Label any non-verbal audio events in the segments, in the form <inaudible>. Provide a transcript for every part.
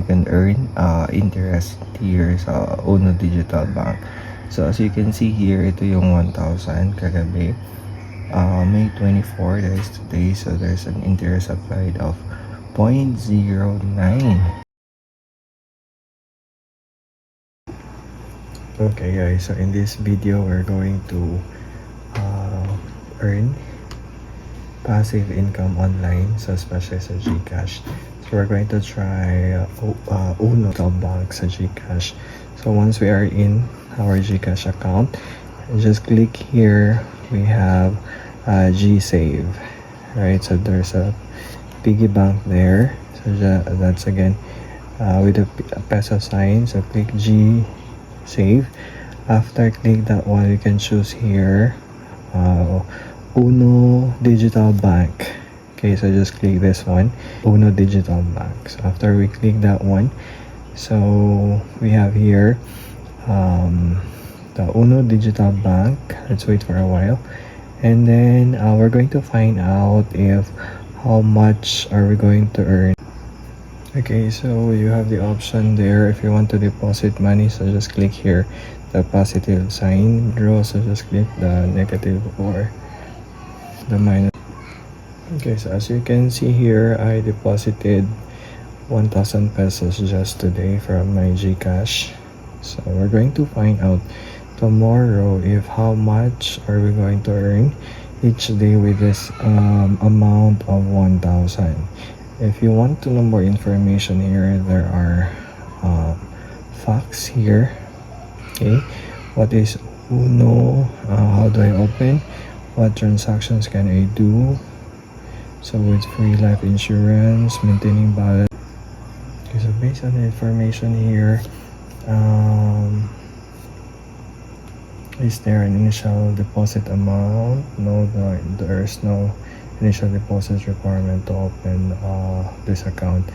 you can earn uh, interest here sa Uno Digital Bank. So as you can see here, ito yung 1,000 kagabi. Uh, May 24, that is today. So there's an interest applied of 0.09. Okay guys, so in this video, we're going to uh, earn passive income online, so especially sa Gcash. We're going to try uh, uh, Uno sa Gcash. So once we are in our Gcash account, just click here. We have uh, GSave, right? So there's a piggy bank there. So that's again uh, with a peso sign. So click G save. After click that one, you can choose here uh, Uno Digital Bank. Okay, so just click this one, Uno Digital Bank. So after we click that one, so we have here um, the Uno Digital Bank. Let's wait for a while, and then uh, we're going to find out if how much are we going to earn. Okay, so you have the option there if you want to deposit money, so just click here the positive sign. Draw, so just click the negative or the minus. Okay, so as you can see here, I deposited 1,000 pesos just today from my GCash. So we're going to find out tomorrow if how much are we going to earn each day with this um, amount of 1,000. If you want to know more information here, there are uh, facts here. Okay, what is Uno? Uh, how do I open? What transactions can I do? So with free life insurance, maintaining balance. Okay, so based on the information here, um, is there an initial deposit amount? No, there, there's no initial deposit requirement to open uh, this account.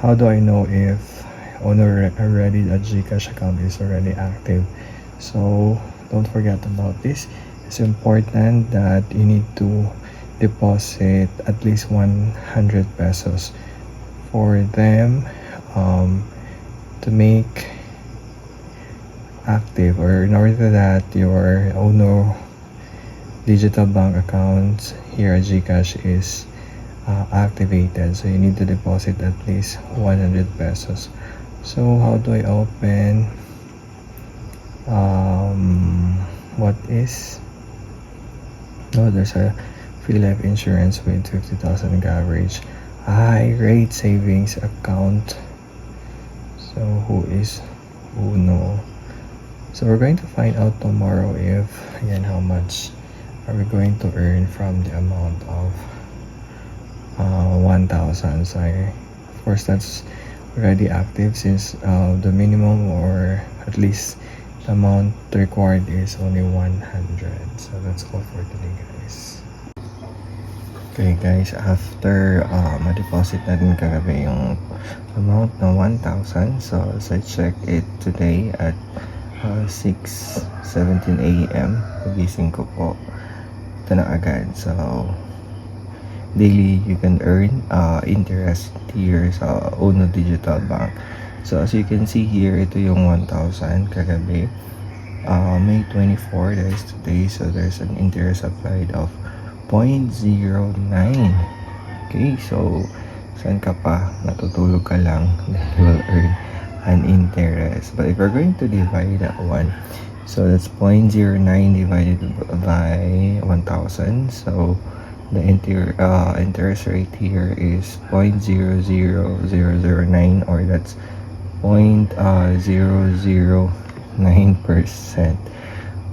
How do I know if owner already a Gcash account is already active? So don't forget about this. It's important that you need to deposit at least 100 pesos for them um, to make active or in order that your owner digital bank account here at Gcash is uh, activated. So you need to deposit at least 100 pesos. So how do I open um, what is no there's a free life insurance with 50,000 coverage. High rate savings account. So who is Uno? So we're going to find out tomorrow if again how much are we going to earn from the amount of uh, 1,000 so I, of course that's already active since uh, the minimum or at least the amount required is only 100 so that's all for today guys Okay guys, after uh, ma-deposit natin kagabi yung amount na 1,000 so I check it today at uh, 6.17 a.m. Pagising ko po ito na agad so daily you can earn uh, interest here sa Uno Digital Bank so as you can see here ito yung 1,000 kagabi uh, May 24 that is today so there's an interest applied of 0.09 okay so saan ka pa? Natutulog ka lang you will <laughs> earn an interest. But if we're going to divide that one so that's 0.09 divided by 1000 so the inter uh, interest rate here is 0.00009 or that's uh, 0.009 percent.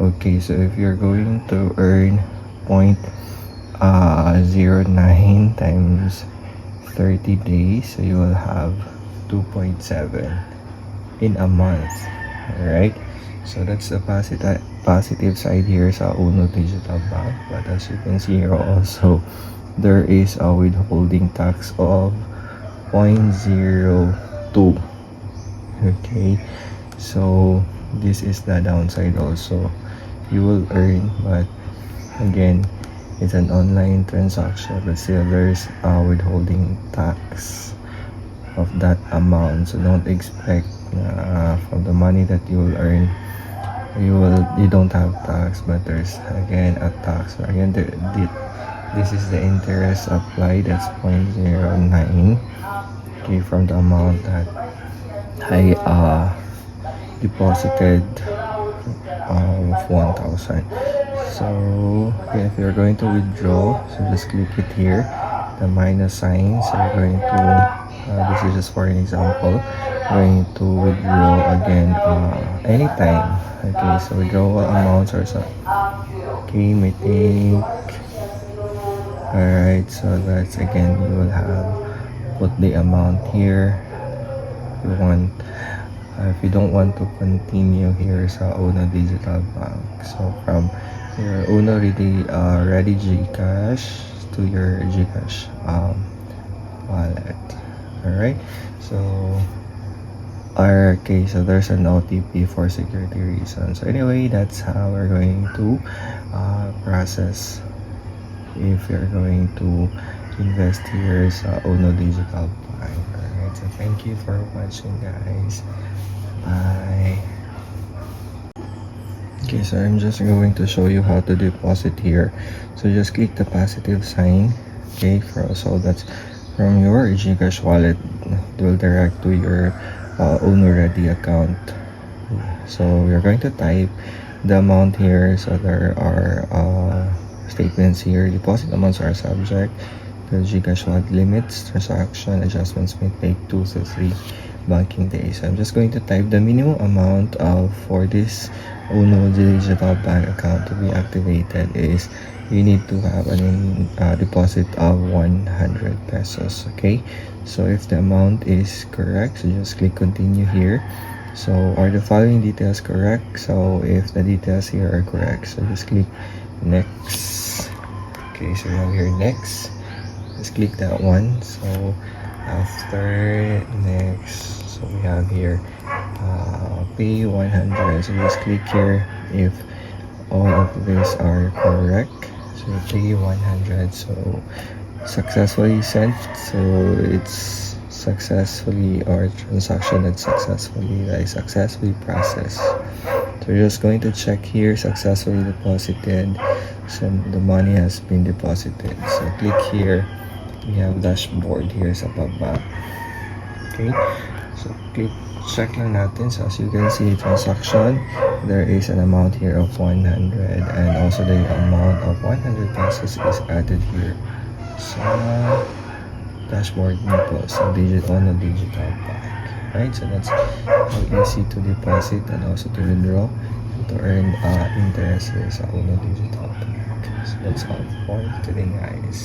Okay so if you're going to earn point uh, 09 times 30 days so you will have 2.7 in a month alright? So that's the positive positive side here sa Uno Digital Bank. But as you can see here also there is a withholding tax of 0.02 okay? So this is the downside also. You will earn but again it's an online transaction but still there's a withholding tax of that amount. So don't expect uh, from the money that you will earn you will you don't have tax but there's again a tax. So again the, the, this is the interest applied. That's 0.09 okay from the amount that I uh, deposited uh, of 1000 so if you're going to withdraw so just click it here. The minus sign so you're going to uh, this is just for an example going to withdraw again uh, anytime. Okay so withdrawal amounts are so okay may take alright so that's again you will have put the amount here. You want uh, if you don't want to continue here sa Uno Digital Bank. So from your Uno Ready, uh, Ready Gcash to your Gcash um, wallet. Alright so okay so there's an OTP for security reasons. So anyway that's how we're going to uh, process if you're going to invest here sa Uno Digital Bank. Alright so thank you for watching guys. Bye okay so I'm just going to show you how to deposit here. So just click the positive sign okay for so that's from your Gcash wallet it will direct to your uh, ready account. So we're going to type the amount here. So there are uh, statements here. Deposit amounts are subject to Gcash wallet limits. Transaction adjustments may take two to three banking days. I'm just going to type the minimum amount of for this Uno digital bank account to be activated is you need to have an uh, deposit of 100 pesos okay? So if the amount is correct so just click continue here. So are the following details correct? So if the details here are correct so just click next okay? So now here next. Just click that one. So after next. So we have here uh, pay 100 so just click here if all of these are correct. So pay 100 so successfully sent. So it's successfully or transaction that successfully that is successfully processed. So we're just going to check here successfully deposited. So the money has been deposited. So click here we have dashboard here sa baba. Okay. So click check lang natin. So as you can see transaction there is an amount here of 100 and also the amount of 100 pesos is added here sa dashboard niyo po sa digital na digital bank. Right? So that's how easy to deposit and also to withdraw and to earn uh, interest here sa Uno Digital Bank. So that's all for today guys